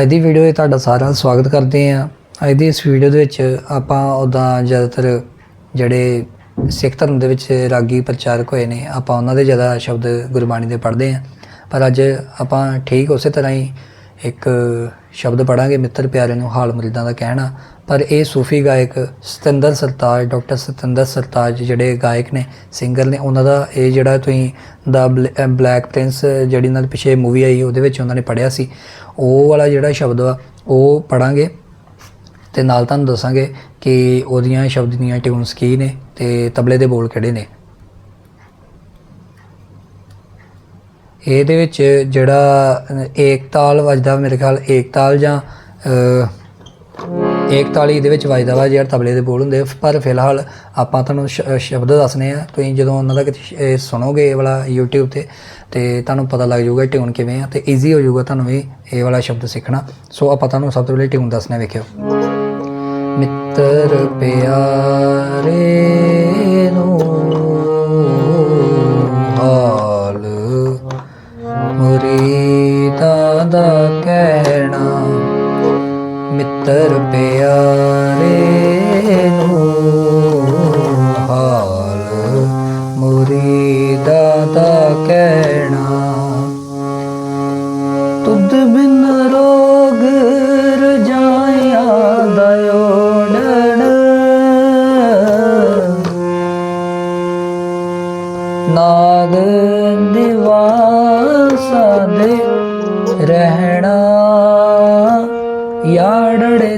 ਅੱਜ ਦੀ ਵੀਡੀਓ ਵਿੱਚ ਤੁਹਾਡਾ ਸਾਰਿਆਂ ਦਾ ਸਵਾਗਤ ਕਰਦੇ ਹਾਂ। ਅੱਜ ਦੀ ਇਸ ਵੀਡੀਓ ਦੇ ਵਿੱਚ ਆਪਾਂ ਉਦਾਂ ਜ਼ਿਆਦਾਤਰ ਜਿਹੜੇ ਸਿੱਖ ਧਰਮ ਦੇ ਵਿੱਚ ਰਾਗੀ ਪ੍ਰਚਾਰਕ ਹੋਏ ਨੇ, ਆਪਾਂ ਉਹਨਾਂ ਦੇ ਜ਼ਿਆਦਾ ਸ਼ਬਦ ਗੁਰਬਾਣੀ ਦੇ ਪੜ੍ਹਦੇ ਹਾਂ। ਪਰ ਅੱਜ ਆਪਾਂ ਠੀਕ ਉਸੇ ਤਰ੍ਹਾਂ ਹੀ ਇੱਕ ਸ਼ਬਦ ਪੜਾਂਗੇ ਮਿੱਤਰ ਪਿਆਰੇ ਨੂੰ ਹਾਲ ਮੁਰੀਦਾਂ ਦਾ ਕਹਿਣਾ। ਪਰ ਇਹ ਸੂਫੀ ਗਾਇਕ ਸਤਿੰਦਰ ਸਰਤਾਜ, ਡਾਕਟਰ ਸਤਿੰਦਰ ਸਰਤਾਜ ਜਿਹੜੇ ਗਾਇਕ ਨੇ, ਸਿੰਗਰ ਨੇ, ਉਹਨਾਂ ਦਾ ਇਹ ਜਿਹੜਾ ਤੁਸੀਂ ਦਾ ਬਲੈਕ ਪ੍ਰਿੰਸ ਜਿਹੜੀ ਨਾਲ ਪਿਛੇ ਮੂਵੀ ਆਈ, ਉਹਦੇ ਵਿੱਚ ਉਹਨਾਂ ਨੇ ਪੜਿਆ ਸੀ। ਉਹ ਵਾਲਾ ਜਿਹੜਾ ਸ਼ਬਦ ਵਾ, ਉਹ ਪੜਾਂਗੇ ਤੇ ਨਾਲ ਤੁਹਾਨੂੰ ਦੱਸਾਂਗੇ ਕਿ ਉਹਦੀਆਂ ਸ਼ਬਦ ਦੀਆਂ ਟਿਊਨਸ ਕੀ ਨੇ ਤੇ ਤਬਲੇ ਦੇ ਬੋਲ ਕਿਹੜੇ ਨੇ। ਇਹਦੇ ਵਿੱਚ ਜਿਹੜਾ ਏਕਤਾਲ ਵੱਜਦਾ ਮੇਰੇ ਖਿਆਲ, ਏਕਤਾਲ ਜਾਂ ਅ, ਦੇ ਵਿੱਚ ਵੱਜਦਾ ਵਾ ਜਿਹੜਾ ਤਬਲੇ ਦੇ ਬੋਲ ਹੁੰਦੇ ਆ। ਪਰ ਫਿਲਹਾਲ ਆਪਾਂ ਤੁਹਾਨੂੰ ਸ਼- ਸ਼ਬਦ ਦੱਸਨੇ ਆ। ਤੁਸੀਂ ਜਦੋਂ ਉਹਨਾਂ ਦਾ ਕਿਤੇ ਸੁਣੋਗੇ ਇਹ ਵਾਲਾ YouTube ਤੇ ਤੇ ਤੁਹਾਨੂੰ ਪਤਾ ਲੱਗ ਜਾਊਗਾ ਟਿਊਨ ਕਿਵੇਂ ਆ ਤੇ ਈਜ਼ੀ ਹੋ ਜਾਊਗਾ ਤੁਹਾਨੂੰ ਵੀ ਇਹ ਵਾਲਾ ਸ਼ਬਦ ਸਿੱਖਣਾ। ਸੋ ਆਪਾਂ ਤੁਹਾਨੂੰ ਸਭ ਤੋਂ ਪਹਿਲੇ ਟਿਊਨ ਦੱਸਣਾ ਵੇਖਿਓ। ਮਿੱਤਰ ਪਿਆਰੇ ਪਿਆਰੇ ਨੂੰ ਹਾਲ ਮੁਰੀਦਾਂ ਦਾ ਕਹਿਣਾ ਤੁਧ ਬਿਨ ਰੋਗ ਰਜਾਈਆਂ ਦਾ ਓੜਣ ਨਾਗ ਦਿਵਾਸਾ ਦੇ ਰਹਿਣਾ ਯਾੜੜੇ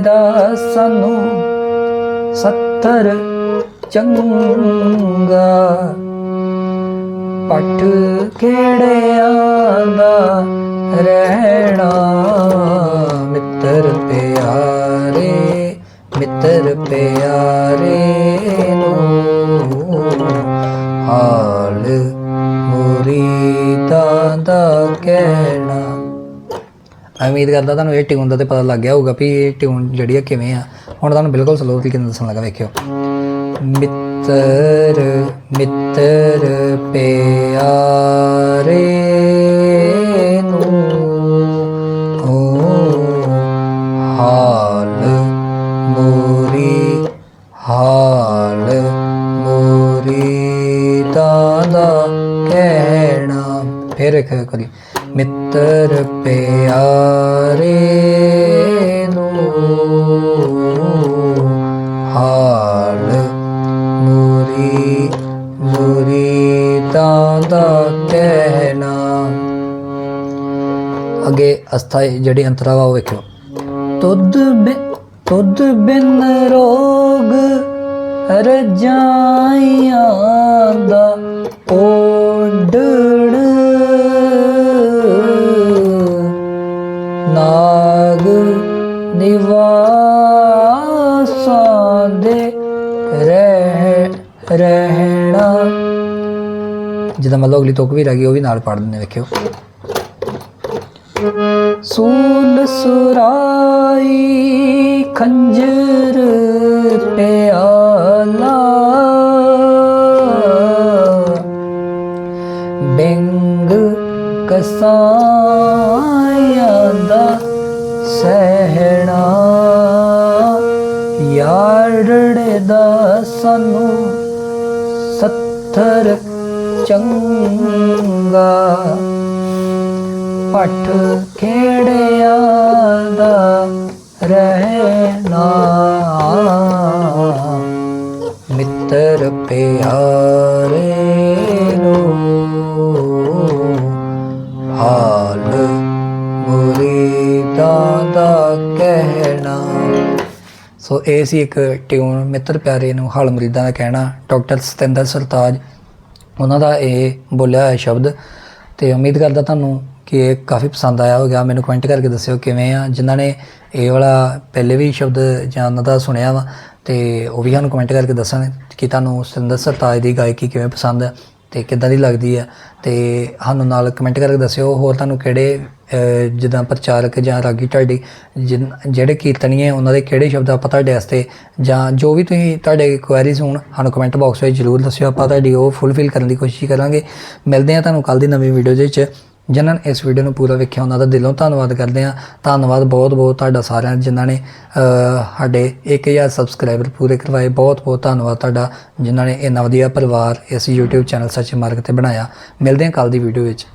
ਸਾਨੂੰ ਸੱਤਰ ਚੰਗਾ ਪੱਠ ਖੇੜਿਆਂ ਦਾ ਰਹਿਣਾ ਮਿੱਤਰ ਪਿਆਰੇ ਮਿੱਤਰ ਪਿਆਰੇ ਨੂੰ ਹਾਲ ਮੈਂ ਉਮੀਦ ਕਰਦਾ ਤੁਹਾਨੂੰ ਇਹ ਟਿਊਨ ਦਾ ਤੇ ਪਤਾ ਲੱਗ ਗਿਆ ਹੋਊਗਾ ਵੀ ਇਹ ਟਿਊਨ ਜਿਹੜੀ ਆ ਕਿਵੇਂ ਆ। ਹੁਣ ਤੁਹਾਨੂੰ ਬਿਲਕੁਲ ਸਲੋ ਤਰੀਕੇ ਨਾਲ ਦੱਸਣ ਲੱਗਾ, ਵੇਖਿਓ। ਮਿੱਤਰ ਮਿੱਤਰ ਪਿਆਰੇ ਨੂੰ ਓ ਹਾਲ ਮੋਰੀ ਹਾਲ ਮੋਰੀ ਦਾ ਕਹਿਣਾ ਫਿਰ ਇੱਕ ਕਰੀ ਮਿੱਤਰ ਕਹਿਣਾ ਅੱਗੇ ਅਸਥਾਈ ਜਿਹੜੀ ਅੰਤਰਾ ਵਾ ਉਹ ਵੇਖੋ ਤੁਧ ਬਿ, ਤੁਧ ਬਿਨ ਰੋਗ ਰਜਾਈਆਂ ਦਾ ਓਡੜ ਨਾਗ ਨਿਵਾਸਾਂ ਦੇ ਰਹਿ, ਰਹਿਣਾ ਜਿਹਦਾ ਮਤਲਬ ਅਗਲੀ ਤੁਕ ਵੀ ਰਹਿ ਗਈ, ਉਹ ਵੀ ਨਾਲ ਪੜ ਦਿੰਦੇ ਵੇਖਿਓ। ਸੂਲ ਸੁਰਾਈ ਖੰਜਰ ਪਿਆਲਾ ਬਿੰਗ ਕਸਾਇਆ ਦਾ ਸਹਿਣਾ ਯਾਰੜੇ ਦਾ ਸਾਨੂੰ ਸੱਥਰ ਚੰਗਾ। ਪੱਠ ਖੇੜਿਆਂ ਦਾ ਰਹਿਣਾ। ਮਿੱਤਰ ਪਿਆਰੇ ਨੂੰ ਹਾਲ ਮੁਰੀਦਾਂ ਦਾ ਕਹਿਣਾ। ਸੋ ਇਹ ਸੀ ਇੱਕ ਟਿਊਨ ਮਿੱਤਰ ਪਿਆਰੇ ਨੂੰ ਹਾਲ ਮੁਰੀਦਾਂ ਦਾ ਕਹਿਣਾ। ਡਾਕਟਰ ਸਤਿੰਦਰ ਸਰਤਾਜ ਉਹਨਾਂ ਦਾ ਇਹ ਬੋਲਿਆ ਹੋਇਆ ਸ਼ਬਦ ਤੇ ਉਮੀਦ ਕਰਦਾ ਤੁਹਾਨੂੰ ਕਿ ਇਹ ਕਾਫੀ ਪਸੰਦ ਆਇਆ ਹੋਵੇਗਾ। ਮੈਨੂੰ ਕਮੈਂਟ ਕਰਕੇ ਦੱਸਿਓ ਕਿਵੇਂ ਆ। ਜਿਨ੍ਹਾਂ ਨੇ ਇਹ ਵਾਲਾ ਪਹਿਲੇ ਵੀ ਸ਼ਬਦ ਜਾਂ ਉਹਨਾਂ ਦਾ ਸੁਣਿਆ ਵਾ ਤੇ ਉਹ ਵੀ ਸਾਨੂੰ ਕਮੈਂਟ ਕਰਕੇ ਦੱਸਣ ਕਿ ਤੁਹਾਨੂੰ ਸਤਿੰਦਰ ਸਰਤਾਜ ਦੀ ਗਾਇਕੀ ਕਿਵੇਂ ਪਸੰਦ ਹੈ ਤੇ ਕਿੱਦਾਂ ਦੀ ਲੱਗਦੀ ਹੈ ਤੇ ਸਾਨੂੰ ਨਾਲ ਕਮੈਂਟ ਕਰਕੇ ਦੱਸਿਓ। ਹੋਰ ਤੁਹਾਨੂੰ ਕਿਹੜੇ ਜਿੱਦਾਂ ਪ੍ਰਚਾਰਕ ਜਾਂ ਰਾਗੀ ਤੁਹਾਡੀ ਜਿਨ- ਜਿਹੜੇ ਕੀਰਤਨੀਏ ਉਹਨਾਂ ਦੇ ਕਿਹੜੇ ਸ਼ਬਦ ਆਪਾਂ ਤੁਹਾਡੇ ਵਾਸਤੇ ਜਾਂ ਜੋ ਵੀ ਤੁਸੀਂ ਤੁਹਾਡੇ ਕੁਐਰੀਜ਼ ਹੋਣ ਸਾਨੂੰ ਕਮੈਂਟ ਬਾਕਸ ਵਿੱਚ ਜਰੂਰ ਦੱਸਿਓ। ਆਪਾਂ ਤੁਹਾਡੀ ਉਹ ਫੁੱਲਫਿਲ ਕਰਨ ਦੀ ਕੋਸ਼ਿਸ਼ ਕਰਾਂਗੇ। ਮਿਲਦੇ ਹਾਂ ਤੁਹਾਨੂੰ ਕੱਲ ਦੀ ਨਵੀਂ ਵੀਡੀਓ ਦੇ ਵਿੱਚ। ਜਿਨ੍ਹਾਂ ਨੇ ਇਸ ਵੀਡੀਓ ਨੂੰ ਪੂਰਾ ਵੇਖਿਆ ਉਹਨਾਂ ਦਾ ਦਿਲੋਂ ਧੰਨਵਾਦ ਕਰਦੇ ਹਾਂ। ਧੰਨਵਾਦ ਬਹੁਤ ਬਹੁਤ ਤੁਹਾਡਾ ਸਾਰਿਆਂ ਜਿਨ੍ਹਾਂ ਨੇ ਅ, ਸਾਡੇ 1000 ਸਬਸਕ੍ਰਾਈਬਰ ਪੂਰੇ ਕਰਵਾਏ। ਬਹੁਤ ਬਹੁਤ ਧੰਨਵਾਦ ਤੁਹਾਡਾ ਜਿਨ੍ਹਾਂ ਨੇ ਇੰਨਾ ਵਧੀਆ ਪਰਿਵਾਰ ਇਸ YouTube ਚੈਨਲ ਸੱਚੇ ਮਾਰਗ ਤੇ ਬਣਾਇਆ। ਮਿਲਦੇ ਹਾਂ ਕੱਲ ਦੀ ਵੀਡੀਓ ਵਿੱਚ।